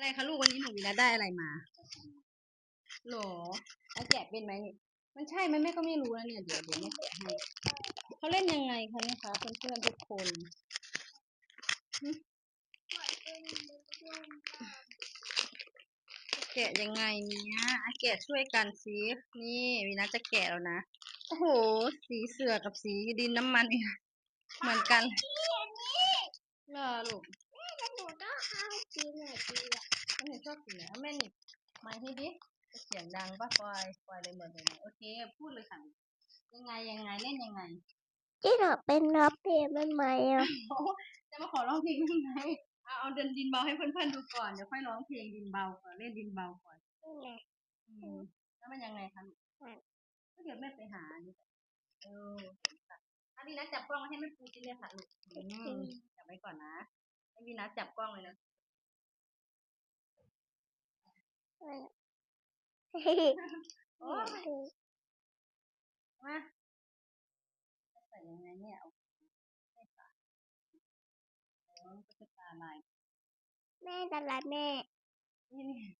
อะไรคะลูกวันนี้หนูวีนะได้อะไรมาหรอแล้วแกะเป็นไหมนี่มันใช่ไหมแม่ก็ไม่รู้นะเนี่ยเดี๋ยวเดี๋ยวแม่แกะให้เขาเล่นยังไงคะเนี่ยคะเพื่อนๆทุกคนแกะยังไงเนี่ยอะแกะช่วยกันสินี่วีนะจะแกะแล้วนะโอ้โห สีเสือกับสีดินน้ำมันเนี่ยเหมือนกันเหรอลูก หนูก็เอาสีไหนดีอะแม่ชอบสีไหนเอาแม่นี่มาให้ดิเสียงดังปะฟอยฟอยเลยเหมือนเลยนะโอเค พูดเลยค่ะ ยังไงยังไงเล่นยังไงที่หนูเป็นรับเพลงได้ไหมอะโอ้จะมาขอร้องเพลงยังไงเอาเอาเดินดินเบาให้เพื่อนๆดูก่อนเดี๋ยวค่อยร้องเพลงดินเบาก่อนเล่นดินเบาก่อนนี่ไงอืมแล้วมันยังไงคะลูกอืมก็เดี๋ยวแม่ไปหาดิเออค่ะอันนี้นะจับกล้องไว้ให้แม่ปูกินเลยค่ะลูกอืมจับไว้ก่อนนะ ให้วีนัทจับกล้องเลยนะโอ้ยมาจะใส่ยังไงเนี่ยเอาใส่ปากเออก็จะตาลายแม่ตลาดแม่ นี่นี่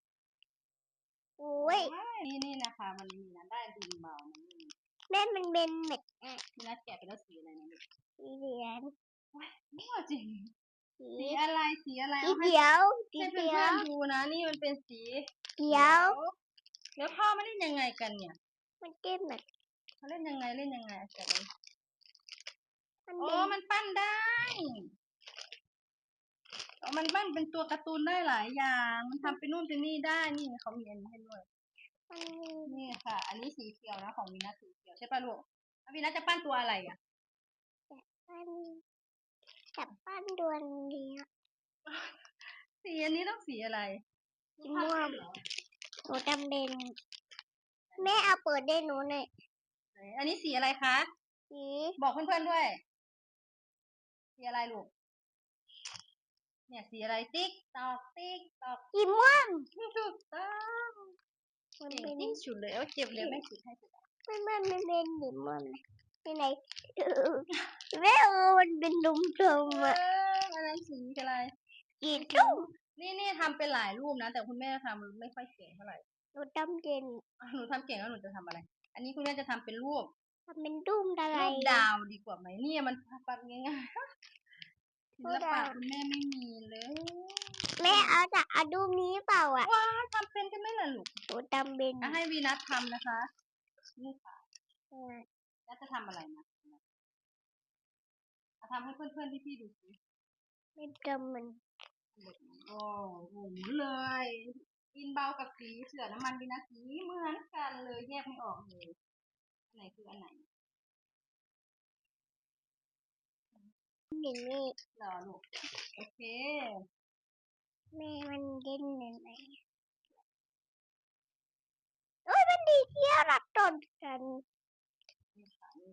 โอ้ยนี่นี่นะคะ มันมีนะได้ดินเบานะนี่แม่มันเป็นเม็ดอะพี่นัทแกะไปแล้วสีอะไรนะลูกสีเหลืองมั่วจริง สีสีอะไรสีอะไรสีเอาให้เขียวสีให้เพื่เขียอวนๆดูนะ นี่มันเป็นสีเขียว แล้วพ่อมาเล่นยังไงกันเนี่ยมันเก็บแบบเขาเล่นยังไงเล่นยังไงแกะเลยมันโอ้เป็นมันปั้นได้อ๋อมันปั้นเป็นตัวการ์ตูนได้หลายอย่าง มันทำเป็นนู่นเป็นนี่ได้นี่เขามีอันนี้ให้ด้วยมันนี่ค่ะ อันนี้สีเขียวนะของวีนัสสีเขียวใช่ป่ะลูกแล้ววีนัสจะปั้นตัวอะไรอะ มัน จับปั้นดวงเดียวสีอันนี้ต้องสีอะไรสีม่วงหนูจำเป็นแม่เอาเปิดได้หนูหน่อยไหนอันนี้สีอะไรคะ สีบอกเพื่อนๆด้วย สีอะไรลูก เนี่ยสีอะไรติ๊กตอกติ๊กตอกสีม่วงถูกต้องมันเก่เป็งนที่สุดเลยเอาเก็บเลยแม่สุดให้สุด มันมันมันเป็นสีม่วงเล ยที่ไหนเออแม่เออมันเป็นดุมดมเออะออันนั้นสีอะไรสีตุ้มนี่นี่ทำเป็นหลายรูปนะ แต่คุณแม่ทำไม่ค่อยเก่งเท่าไหร่หนูจำเป็นอะหนูทำเก่งแล้วหนูจะทำอะไร อันนี้คุณแม่จะทำเป็นรูปทำเป็นดุมอะไรรูปดาวดีกว่าไหมเนี่ยมันปัดง่ายๆศิลปะคุณแม่ไม่มีเลยแม่เอาจากเอาดุมนี้เปล่าอะว้าทำเป็นกันไหมล่ะลูกหนูจำเป็นอะให้วีนัททำนะคะนี่ค่ะเออ แล้วจะทำอะไรนะอะทำให้เพื่อนๆพี่ๆดูสิไม่จำมันโอ้โหเลยกินเบากับสีเสือน้ำมันวีนัทสีเหมือนกันเลยแยกไม่ออกเลยอันไหนคืออันไหนอย่างนี้เหรอลูกโอเคแม่มันเย็นยังไงโอ้ยมันดีเที่ยวรักตนกันนี่ค่ะนี่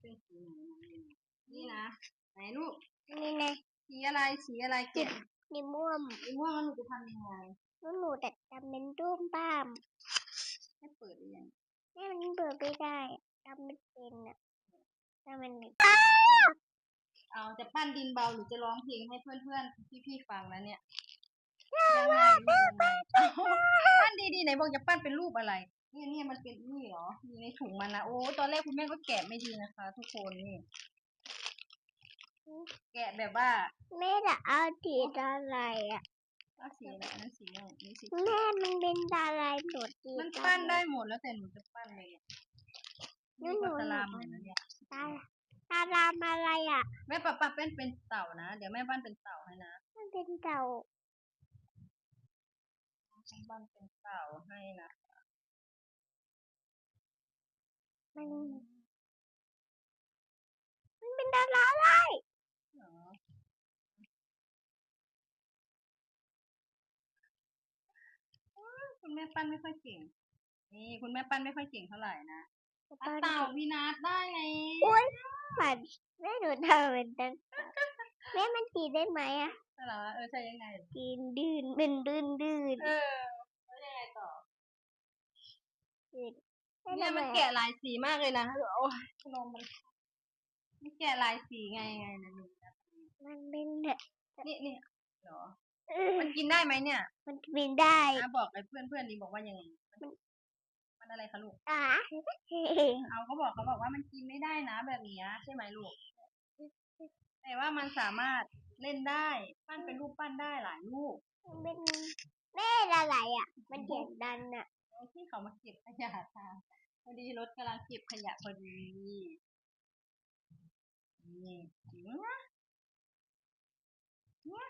เป็นสีไหนนะ นี่นะไหนลูกนี่นะสีอะไรสีอะไรเก็บนี่ม่วงสีม่วงแล้วหนูจะทำยังไงหนูหนูแต่จำเป็นดุมบ้ามให้เปิดหรือยังแม่มันเบิดไม่ได้จำไม่เป็นอะจำมันไม่เอาจะปั้นดินเบาหรือจะร้องเพลงให้เพื่อนๆพี่ๆฟังแล้วเนี่ยยังไงยังไงเอาปั้นดีๆไหนบอกจะปั้นเป็นรูปอะไรเนี่ยเนี่ยมันเป็นนี่เหรออยู่ในถุงมันนะโอ้ตอนแรกคุณแม่ก็แกะไม่ดีนะคะ ทุกคนนี่ แกะแบบว่าแม่จะเอาสีอะไรอะเอาสีอะไรอันนั้นสีอะไรนี่สีแม่มันเป็นอะไรหนูสีมันปั้นได้หมดแล้วแต่หนูจะปั้นเลยเนี่ยหนูนี่หนูก็สลามเลยนะเนี่ยตาตาดำอะไรอะ แม่ปะปะเป็นเป็นเต่านะ เดี๋ยวแม่ปั้นเป็นเต่าให้นะมันเป็นเต่าแม่ปั้นเป็นเต่าให้นะมันมันเป็นดาราอะไรเหรอ คุณแม่ปั้นไม่ค่อยเก่ง นี่คุณแม่ปั้นไม่ค่อยเก่งเท่าไหร่นะอะเต่าวีนัสได้ไงอุ้ยฝันแม่หนูทำเป็นตั้งแม่มันตีได้ไหมอะเหรอเออใช่ยังไงกินดื้นเป็นดื้นดื้นเออแล้วยังไงต่อแม่เนี่ยทำไมันแกะหลายสีมากเลยนะโอ้ยนมมันมันแกะหลายสีไงไงนะหนูนะมันเป็นแบบนี่นี่เหรอ มันกินได้ไหมเนี่ยมันบินได้อะบอกไอ้เพื่อนเพื่อนๆนี้บอกว่ายังไงมันมันอะไรคะลูก อะเอาเขาบอกเขาบอกว่ามันกินไม่ได้นะ แบบเนี้ยใช่ไหมลูก แต่ว่ามันสามารถเล่นได้ ปั้นเป็นรูปปั้นได้หลายรูปมันเป็นแม่อะไรอะ มันเสียงดังอะที่เขามาเก็บขยะค่ะพอดีรถกำลังเก็บขยะพอดีนี่จริงนะเนี่ย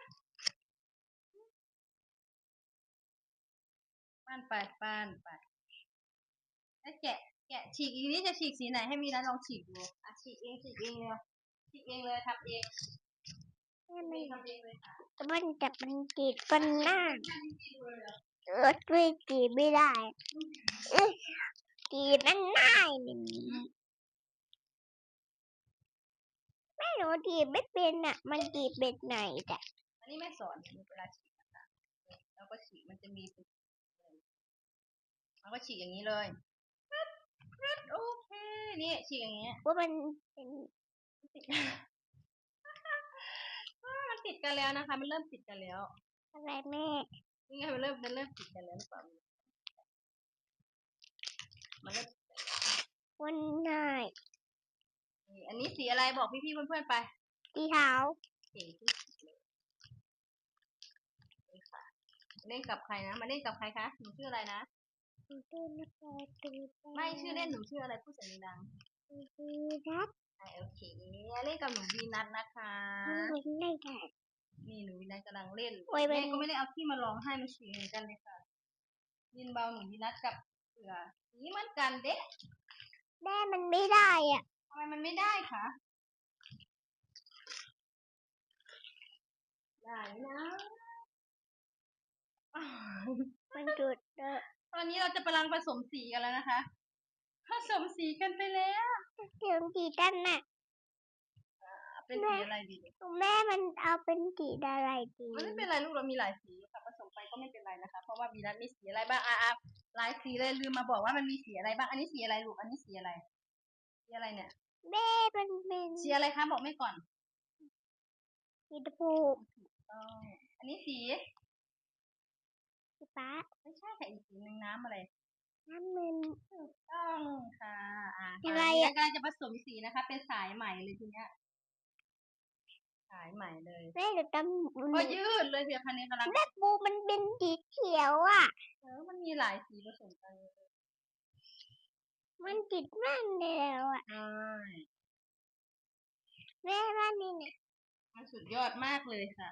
านไปปั้นไปแล้วแกะแกะฉีกอีกนี้จะฉีกสีไหนให้มีนัดลองฉีกดูอะฉีกเองฉีกเองเลยฉีกเองเลยทับเองแม่มันทำเองเลยค่ะมันจะมันจีดกันหน้าเลยเหรออช่วยจีบไม่ได้เอ้ยจีบมันง่ายนี่แม่หนูจีบไม่เป็นอะ มันจีบเป็นไหนแต่อันนี้แม่สอนเวลาฉีกนะคะแล้วก็ฉีกมันจะมีเป็น มันก็ฉีกอย่างนี้เลยปึ๊ดปึ๊ดโอเค นี่ฉีกอย่างเงี้ยว่ามันเป็นติดอ่ามันติดกันแล้วนะคะ มันเริ่มติดกันแล้ว อะไรแม่นี่ไงมันเริ่มมันเริ่มติดกันแล้วหรือเปล่ามันเริ่มวันง่ายนี่อันนี้สีอะไรบอกพี่ๆเพื่อนๆไปที่เท้าเก่งที่สุดเลยนี่ค่ะเล่นกับใครนะ มาเล่นกับใครคะหนูชื่ออะไรนะ ตื่นมาตื่นตื่นไม่ชื่อเล่นหนูชื่ออะไรพูดเสียงดังตื่นรักๆอะโอเคเล่นกับหนูวีนัทนะคะมันไม่ได้นี่หนูวีนัทกำลังเล่นโอ้ยเป็น แม่ก็ไม่ได้เอาที่มาลองให้มันฉีกเหมือนกันเลยค่ะยินเบาหนูวีนัทกับเสือสีเหมือนกันเด็กแม่มันไม่ได้อะทำไมมันไม่ได้คะได้นะอ้าวมันจุดเออต อนนี้เราจะกำลังผสมสีกันแล้วนะคะ ผสมสีกันไปแล้วเสียงจีดันน่ะ เป็นสีอะไรดี แม่มันเอาเป็นจีดอะไรดีมันไม่เป็นไรลูกเรามีหลายสีค่ะผสมไปก็ไม่เป็นไรนะคะ เพราะว่าวีนัทมีสีอะไรบ้างอะอะหลายสีเลยลืมมาบอกว่ามันมีสีอะไรบ้าง อันนี้สีอะไรลูก อันนี้สีอะไร สีอะไรเนี่ยแม่มันเป็นสีอะไรคะบอกไม่ก่อน สีตะพูอ๋ออันนี้สีสีฟ้าไม่ ใช่ค่ะอีกสีหนึ่งน้ำอะไร น้ำมันต้องค่ะอ่าอะไรตนนี้อะ กำลังจะผสมสีนะคะ เป็นสายใหม่เลยทีเนี้ย สายใหม่เลยแม่เดี๋ยวตก็ยืดเลยเดี๋ยวคันนี้กำลังำแม่ปูมันเป็นสีเขียวอะ เออ มันมีหลายสีผสมกันเลยมันติดมันแล้วอะใช่แม่ว่านี่เนี่ย มันสุดยอดมากเลยค่ะ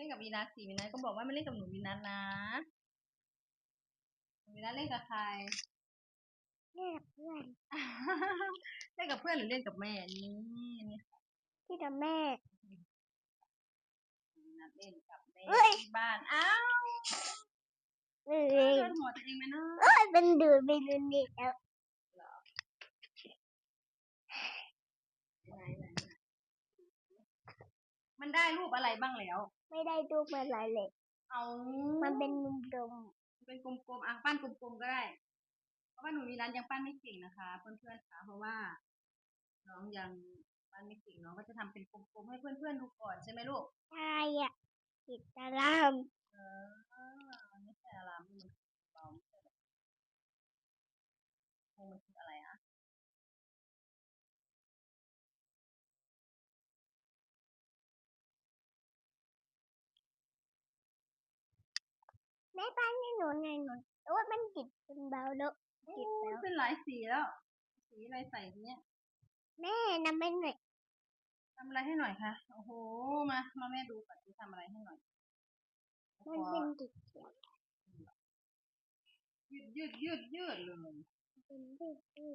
เล่นกับวีนัสสีวีนัสก็บอกว่าไม่เล่นกับหนูวีนัสนะหนูวีนัสเล่นกับใครแม่เพื่อนเล่นกับเพื่อนหรือเล่นกับแม่นี่นี่ค่ะที่ทำแม่วีนัสเล่นกับแม่เฮ้ยที่บ้านอ้าวเอ้โดยนหัวตัวเองไหมเนาะเอ้ยเป็นดูดเป็นดูดนี่แล้ว ไหนไหนไหน มันได้รูปอะไรบ้างแล้ว ไม่ได้ดูเป็นอะไรเลยเอามันเป็นมุมดมเป็นกลมๆอะปั้นกลมๆก็ได้ เพราะว่าหนูวีนัสยังปั้นไม่เก่งนะคะเพื่อนๆคะเพราะว่า น้องยังปั้นไม่เก่งน้องก็จะทำเป็นกลมๆให้เพื่อนๆดูก่อนใช่ไหมลูก ใช่อะติดตาราม เออมันไม่ใช่อารามนี่มันเบาไม่ใช่เหรอโอ้มันคืออะไรอะ แม่ป้าให้หนูหน่อยหนูแต่ว่ามันติดเป็นเบาแล้วโอ้ติดแล้วเป็นหลายสีแล้ว สีอะไรใส่เนี้ยแม่นำไปหน่อยทำอะไรให้หน่อยคะโอ้โหมามาแม่ดูก่อนจะทำอะไรให้หน่อยมันเป็นติดเขียวยืดยืดยืดยืดเลยเป็นดื้อ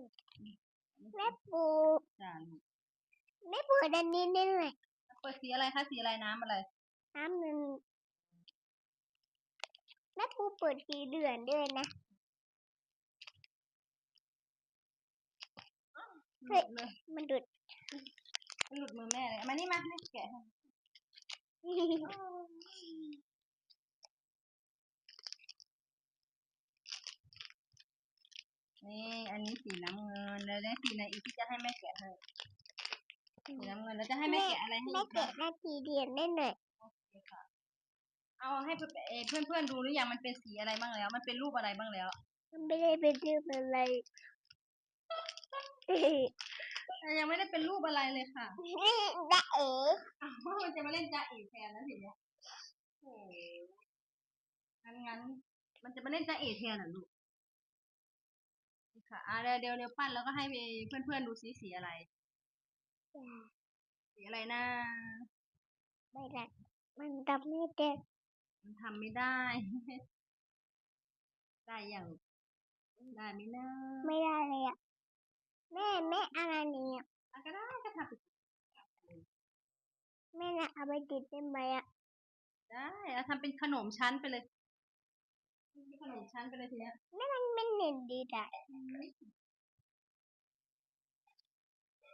ๆแม่ปูจ้าลูกแม่ปูดันนี้ได้เลยเปิดสีอะไรคะสีอะไรน้ำอะไรน้ำหนึ่ง แม่ปูเปิดสีเหลืองด้วยนะหลุดเลยมันดุดมันหลุดมือแม่เลยเอามานี่มาแม่แกะให้นี่อันนี้สีน้ำเงินแล้วเนี่ยสีไหนอีกที่จะให้แม่แกะให้สีน้ำเงินแล้วจะให้แม่แกะอะไรให้แม่อีกแกะคะนาทีเดียวได้หน่อย เอาให้เพื่อนเอ่อเพื่อนเพื่อนๆดูหรือยังมันเป็นสีอะไรบ้างแล้ว มันเป็นรูปอะไรบ้างแล้ว มันไม่ได้เป็นเรื่องอะไรแต่ยังไม่ได้เป็นรูปอะไรเลยค่ะนี่ได้เอ๋อ้าวมันจะมาเล่นจ้าเอ๋แทนแล้วทีเนี้ยโอ้งั้นงั้นมันจะมาเล่นจ้าเอ๋แทนเหรอลูกนี่ค่ะอะเดี๋ยวเดี๋ยวเดี๋ยวปั้นแล้วก็ให้เพื่อนเพื่อนๆดูสีสีอะไร สีอะไรนะไม่ได้มันทำไม่ได้ มันทำไม่ได้ ได้อย่างได้ไหมนะไม่ได้เลยอะแม่แม่อะไรเนี่ยอะก็ได้ก็ทำไปแม่น่ะเอาไปติดได้ไหมอะได้เอาทำเป็นขนมชั้นไปเลยเป็นขนมชั้นไปเลยทีเนี้ยมันไม่เห็นดีแต่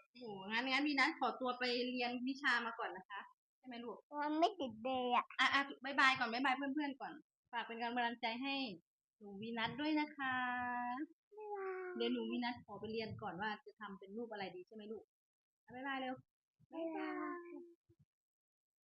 โอ้โหงั้นงั้นวีนัทขอตัวไปเรียนวิชามาก่อนนะคะใช่ ไหมลูกมันไม่ติดเลยอะอะอะบายบายก่อนบายบายเพื่อนๆก่อน ฝากเป็นกำลังใจให้หนูวีนัทด้วยนะคะเดี๋ยวหนูวีนัทขอไปเรียนก่อนว่าจะทำเป็นรูปอะไรดีใช่ไหมลูกอะบายบายเร็วบ๊ายบาย